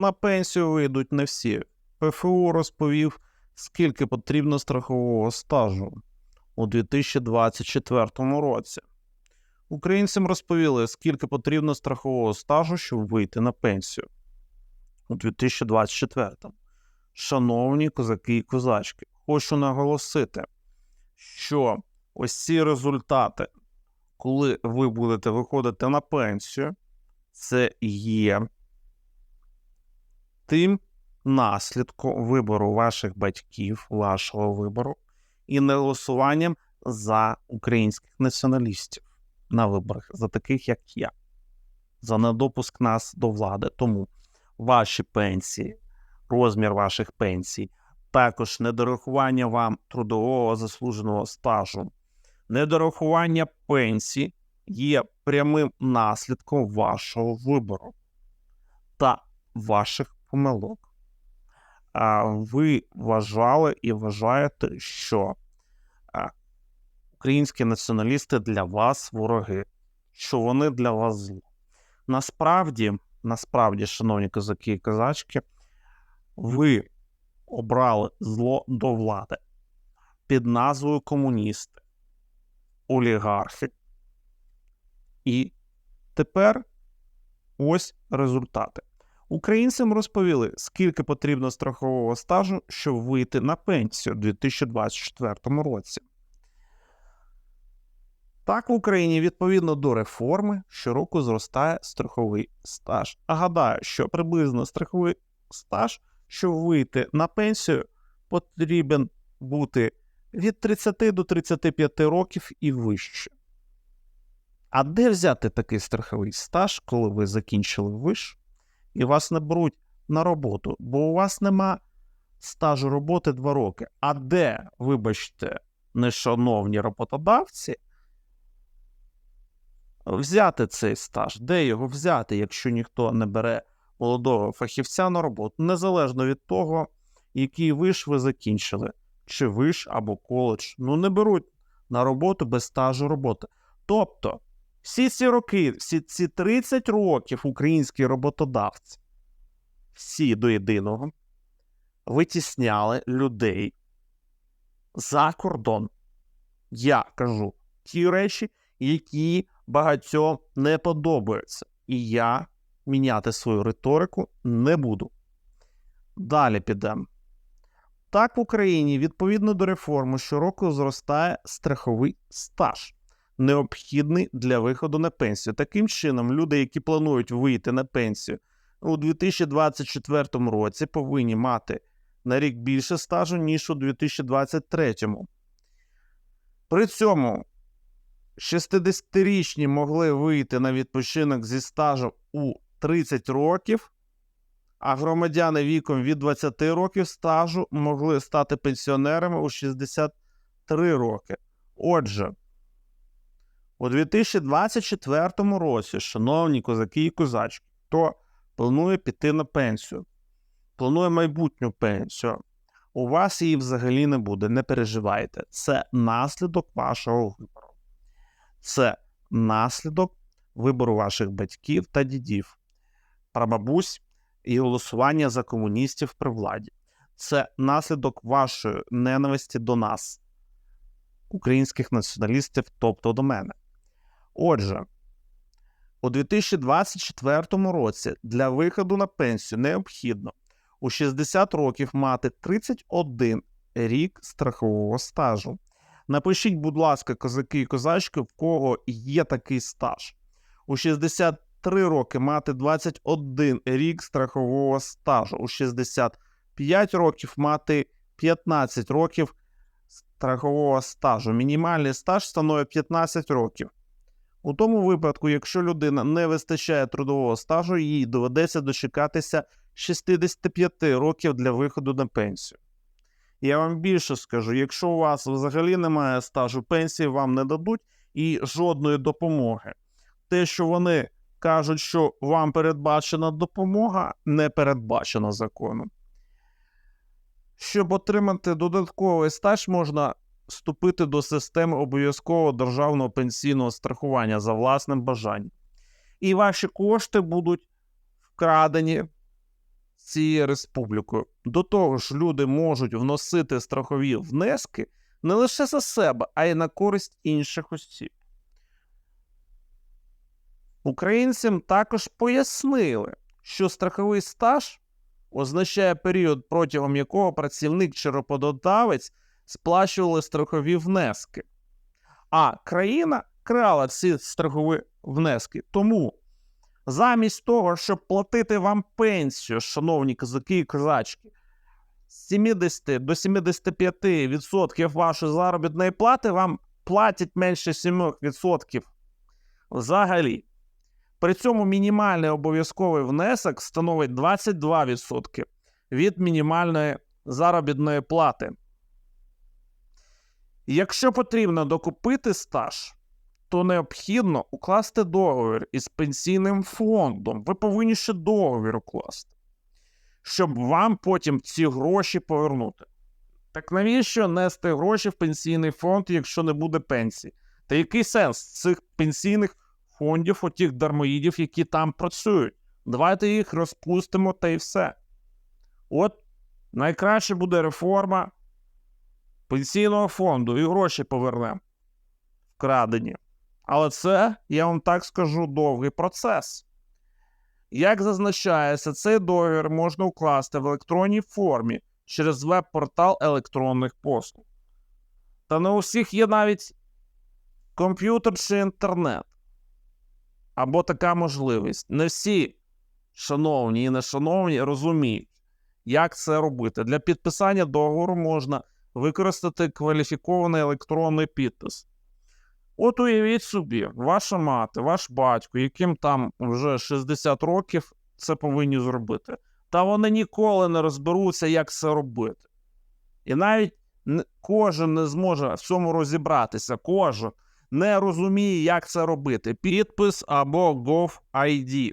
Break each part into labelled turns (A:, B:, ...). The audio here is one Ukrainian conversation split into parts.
A: На пенсію вийдуть не всі. ПФУ розповів, скільки потрібно страхового стажу у 2024 році. Українцям розповіли, скільки потрібно страхового стажу, щоб вийти на пенсію у 2024. Шановні козаки і козачки, хочу наголосити, що ось ці результати, коли ви будете виходити на пенсію, це є тим наслідком вибору ваших батьків, вашого вибору, і не голосуванням за українських націоналістів на виборах, за таких, як я, за недопуск нас до влади. Тому ваші пенсії, розмір ваших пенсій, також недорахування вам трудового заслуженого стажу, недорахування пенсій є прямим наслідком вашого вибору та ваших помилок. Ви вважали і вважаєте, що українські націоналісти для вас вороги, що вони для вас зло. Насправді, насправді, шановні козаки і козачки, ви обрали зло до влади під назвою комуністи, олігархи. І тепер ось результати. Українцям розповіли, скільки потрібно страхового стажу, щоб вийти на пенсію у 2024 році. Так, в Україні відповідно до реформи щороку зростає страховий стаж. А гадаю, що приблизно страховий стаж, щоб вийти на пенсію, потрібен бути від 30 до 35 років і вище. А де взяти такий страховий стаж, коли ви закінчили виш, і вас не беруть на роботу, бо у вас нема стажу роботи 2 роки. А де, вибачте, нешановні роботодавці, взяти цей стаж? Де його взяти, якщо ніхто не бере молодого фахівця на роботу, незалежно від того, який виш ви закінчили, чи виш або коледж. Ну, не беруть на роботу без стажу роботи. Тобто, всі ці роки, всі ці 30 років українські роботодавці, всі до єдиного, витісняли людей за кордон. Я кажу ті речі, які багатьом не подобаються. І я міняти свою риторику не буду. Далі підемо. Так, в Україні відповідно до реформи щороку зростає страховий стаж, необхідний для виходу на пенсію. Таким чином, люди, які планують вийти на пенсію у 2024 році, повинні мати на рік більше стажу, ніж у 2023. При цьому 60-річні могли вийти на відпочинок зі стажем у 30 років, а громадяни віком від 20 років стажу могли стати пенсіонерами у 63 роки. Отже, у 2024 році, шановні козаки і козачки, хто планує піти на пенсію, планує майбутню пенсію, у вас її взагалі не буде, не переживайте. Це наслідок вашого вибору. Це наслідок вибору ваших батьків та дідів, прабабусь і голосування за комуністів при владі. Це наслідок вашої ненависті до нас, українських націоналістів, тобто до мене. Отже, у 2024 році для виходу на пенсію необхідно у 60 років мати 31 рік страхового стажу. Напишіть, будь ласка, козаки і козачки, в кого є такий стаж. У 63 роки мати 21 рік страхового стажу, у 65 років мати 15 років страхового стажу. Мінімальний стаж становить 15 років. У тому випадку, якщо людина не вистачає трудового стажу, їй доведеться дочекатися 65 років для виходу на пенсію. Я вам більше скажу: якщо у вас взагалі немає стажу пенсії, вам не дадуть і жодної допомоги. Те, що вони кажуть, що вам передбачена допомога, не передбачена законом. Щоб отримати додатковий стаж, можна вступити до системи обов'язкового державного пенсійного страхування за власним бажанням. І ваші кошти будуть вкрадені цією республікою. До того ж, люди можуть вносити страхові внески не лише за себе, а й на користь інших осіб. Українцям також пояснили, що страховий стаж означає період, протягом якого працівник чи роботодавець сплачували страхові внески, а країна крала ці страхові внески. Тому замість того, щоб платити вам пенсію, шановні козаки і козачки, з 70 до 75% вашої заробітної плати вам платять менше 7% взагалі. При цьому мінімальний обов'язковий внесок становить 22% від мінімальної заробітної плати. Якщо потрібно докупити стаж, то необхідно укласти договір із пенсійним фондом. Ви повинні ще договір укласти, щоб вам потім ці гроші повернути. Так навіщо нести гроші в пенсійний фонд, якщо не буде пенсії? Та який сенс цих пенсійних фондів, отих дармоїдів, які там працюють? Давайте їх розпустимо та й все. От найкраще буде реформа пенсійного фонду і гроші повернемо вкрадені. Але це, я вам так скажу, довгий процес. Як зазначається, цей договір можна укласти в електронній формі через веб-портал електронних послуг. Та не у всіх є навіть комп'ютер чи інтернет. Або така можливість. Не всі, шановні і нешановні, розуміють, як це робити. Для підписання договору можна використати кваліфікований електронний підпис. От уявіть собі, ваша мати, ваш батько, яким там вже 60 років, це повинні зробити. Та вони ніколи не розберуться, як це робити. І навіть кожен не зможе в цьому розібратися, кожен не розуміє, як це робити. Підпис або GovID.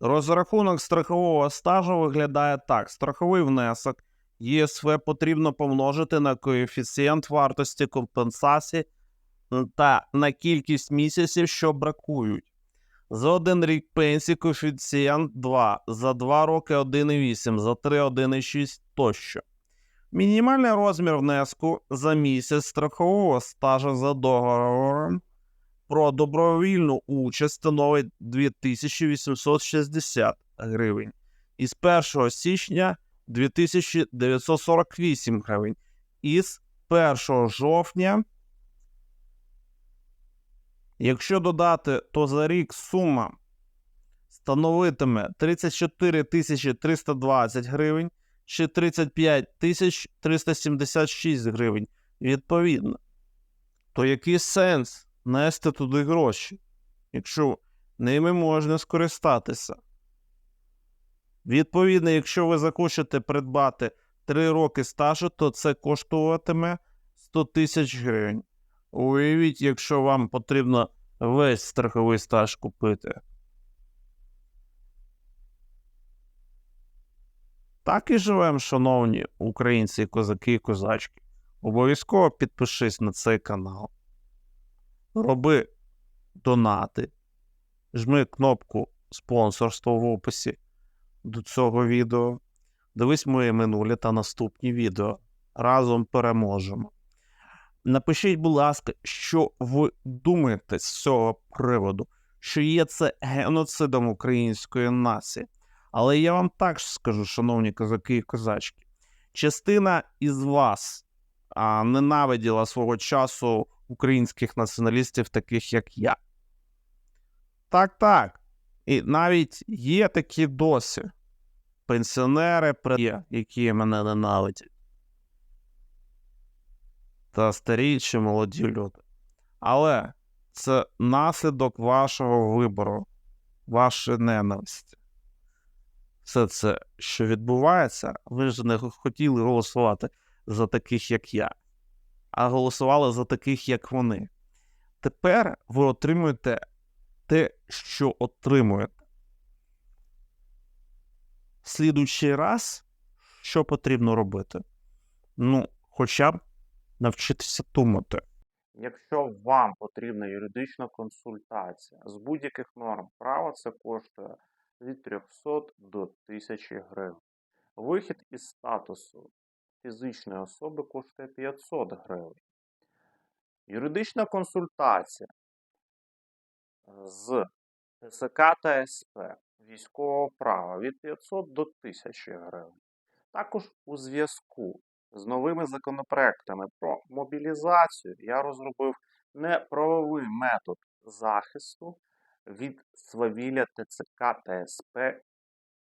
A: Розрахунок страхового стажу виглядає так: страховий внесок ЄСВ потрібно помножити на коефіцієнт вартості компенсації та на кількість місяців, що бракують. За один рік пенсії коефіцієнт 2, за 2 роки 1,8, за 3 1,6 тощо. Мінімальний розмір внеску за місяць страхового стажу за договором про добровільну участь становить 2860 гривень. І з 1 січня 2948 гривень. І з 1 жовтня Якщо додати, то за рік сума становитиме 34 320 гривень чи 35 376 гривень відповідно. То який сенс нести туди гроші, якщо ними можна скористатися? Відповідно, якщо ви захочете придбати 3 роки стажу, то це коштуватиме 100 тисяч гривень. Уявіть, якщо вам потрібно весь страховий стаж купити. Так і живемо, шановні українці, козаки і козачки. Обов'язково підпишись на цей канал. Роби донати. Жми кнопку спонсорство в описі до цього відео. Дивись моє минуле та наступні відео. Разом переможемо. Напишіть, будь ласка, що ви думаєте з цього приводу, що є це геноцидом української нації. Але я вам також скажу, шановні козаки і козачки, частина із вас а, ненавиділа свого часу українських націоналістів, таких як я. Так, так. І навіть є такі досі пенсіонери, які мене ненавидять та старі чи молоді люди. Але це наслідок вашого вибору, вашої ненависті. Все це, що відбувається, ви ж не хотіли голосувати за таких, як я, а голосували за таких, як вони. Тепер ви отримуєте те, що отримуєте. В слідуючий раз, що потрібно робити? Ну, хоча б навчитися думати. Якщо вам потрібна юридична консультація з будь-яких норм права, це коштує
B: від 300 до 1000 гривень. Вихід із статусу фізичної особи коштує 500 гривень. Юридична консультація з ТСК та СП військового права від 500 до 1000 гривень. Також у зв'язку з новими законопроектами про мобілізацію я розробив неправовий метод захисту від свавілля ТЦК та СП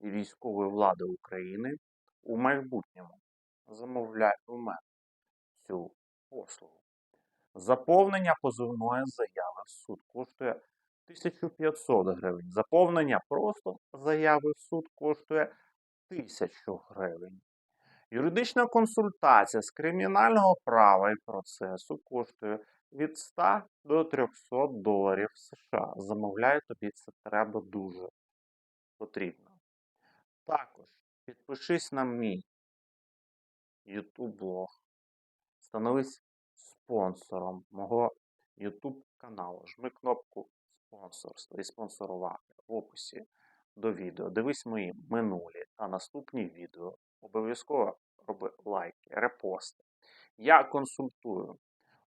B: і військової влади України у майбутньому. Замовляй у мене цю послугу. Заповнення позовної заяви в суд коштує 1500 гривень. Заповнення просто заяви в суд коштує 1000 гривень. Юридична консультація з кримінального права і процесу коштує від 100 до 300 доларів США. Замовляю тобі це треба дуже потрібно. Також підпишись на мій YouTube блог. Становись спонсором мого YouTube каналу. Жми кнопку спонсорство і спонсорувати в описі до відео. Дивись мої минулі та наступні відео. Обов'язково роби лайки, репости. Я консультую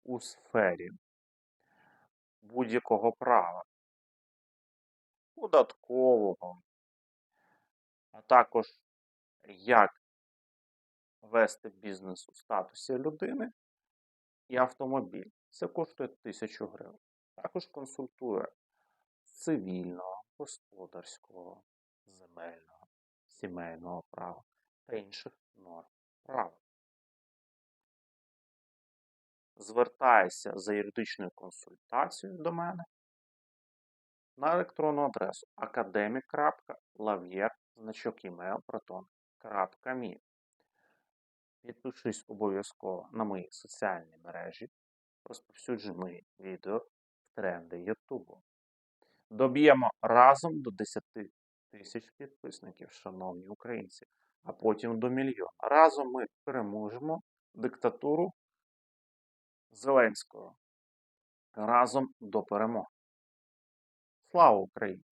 B: у сфері будь-якого права, податкового, а також як вести бізнес у статусі людини і автомобіль. Це коштує 1000 гривень. Також консультує цивільного, господарського, земельного, сімейного права та інших норм права. Звертайся за юридичною консультацією до мене на електронну адресу academic.lavier значок email proton.me Підпишись обов'язково на мої соціальні мережі, розповсюджуй мої відео в тренди Ютубу. Доб'ємо разом до 10 тисяч підписників, шановні українці, а потім до мільйона. Разом ми переможемо диктатуру Зеленського. Разом до перемоги. Слава Україні!